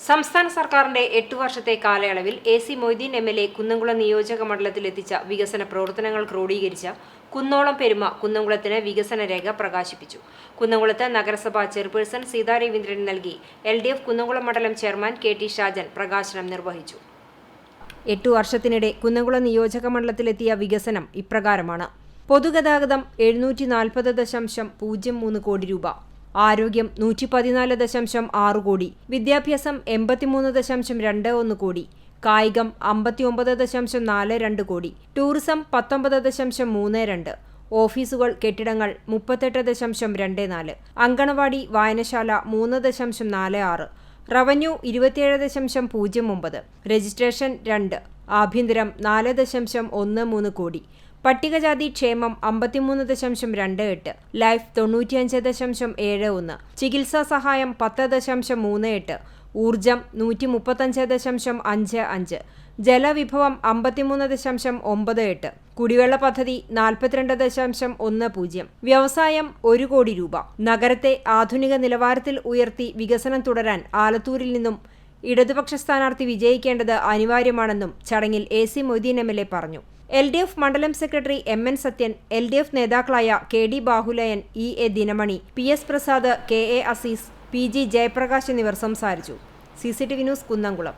സംസ്ഥാന സർക്കാരിന്റെ എട്ടു വർഷത്തെ കാലയളവിൽ A C Moideen M L A Kunnamkulam നിയോജക മണ്ഡലത്തിലെത്തിച്ച വികസന പ്രവർത്തനങ്ങൾ ക്രോഡീകരിച്ച കുന്നോളം പെരുമ കുന്നംകുളത്തിന് വികസന രേഖ പ്രകാശിപ്പിച്ചു. കുന്നംകുളത്ത് നഗരസഭാ ചെയർപേഴ്സൺ സീതാ രവീന്ദ്രൻ നൽകി. എൽ ഡി എഫ് കുന്നംകുളം മണ്ഡലം ചെയർമാൻ കെ ടി ഷാജൻ പ്രകാശനം നിർവഹിച്ചു. എട്ടു വർഷത്തിനിടെ കുന്നംകുളം നിയോജക മണ്ഡലത്തിലെത്തിയ വികസനം ഇപ്രകാരമാണ്. പൊതുഗതാഗതം എഴുന്നൂറ്റി നാൽപ്പത് ദശാംശം പൂജ്യം മൂന്ന് കോടി രൂപ. ആരോഗ്യം നൂറ്റി പതിനാല് ദശാംശം ആറ് കോടി വിദ്യാഭ്യാസം എൺപത്തിമൂന്ന് ദശാംശം രണ്ട് ഒന്ന് കോടി കായികം അമ്പത്തിയൊമ്പത് ദശാംശം നാല് രണ്ട് കോടി ടൂറിസം പത്തൊമ്പത് ദശാംശം മൂന്ന് രണ്ട് ഓഫീസുകൾ കെട്ടിടങ്ങൾ മുപ്പത്തെട്ട് ദശാംശം രണ്ട് നാല് അങ്കണവാടി വായനശാല മൂന്ന് ദശാംശം നാല് ആറ് റവന്യൂ ഇരുപത്തിയേഴ് ദശാംശം പൂജ്യം ഒമ്പത് രജിസ്ട്രേഷൻ രണ്ട് ആഭ്യന്തരം നാല് ദശാംശം ഒന്ന് മൂന്ന് കോടി പട്ടികജാതി ക്ഷേമം അമ്പത്തിമൂന്ന് ദശാംശം രണ്ട് എട്ട് ലൈഫ് തൊണ്ണൂറ്റിയഞ്ച് ദശാംശം ഏഴ് ഒന്ന് ചികിത്സാ സഹായം പത്ത് ദശാംശം മൂന്ന് എട്ട് ഊർജം നൂറ്റി മുപ്പത്തഞ്ച് ദശാംശം അഞ്ച് അഞ്ച് ജലവിഭവം അമ്പത്തിമൂന്ന് ദശാംശം ഒമ്പത് എട്ട് കുടിവെള്ള പദ്ധതി നാൽപ്പത്തിരണ്ട് ദശാംശം ഒന്ന് പൂജ്യം വ്യവസായം ഒരു കോടി രൂപ നഗരത്തെ ആധുനിക നിലവാരത്തിൽ ഉയർത്തി വികസനം തുടരാൻ ആലത്തൂരിൽ നിന്നും ഇടതുപക്ഷ സ്ഥാനാർത്ഥി വിജയിക്കേണ്ടത് അനിവാര്യമാണെന്നും ചടങ്ങിൽ A C Moideen M L A പറഞ്ഞു. എൽ ഡി എഫ് മണ്ഡലം secretary M N Sathyan L D F നേതാക്കളായ K D Bahuleyan E A Dinamani P S Prasad K A Azeez P G Jayaprakash എന്നിവർ സംസാരിച്ചു. C C T V news Kunnamkulam.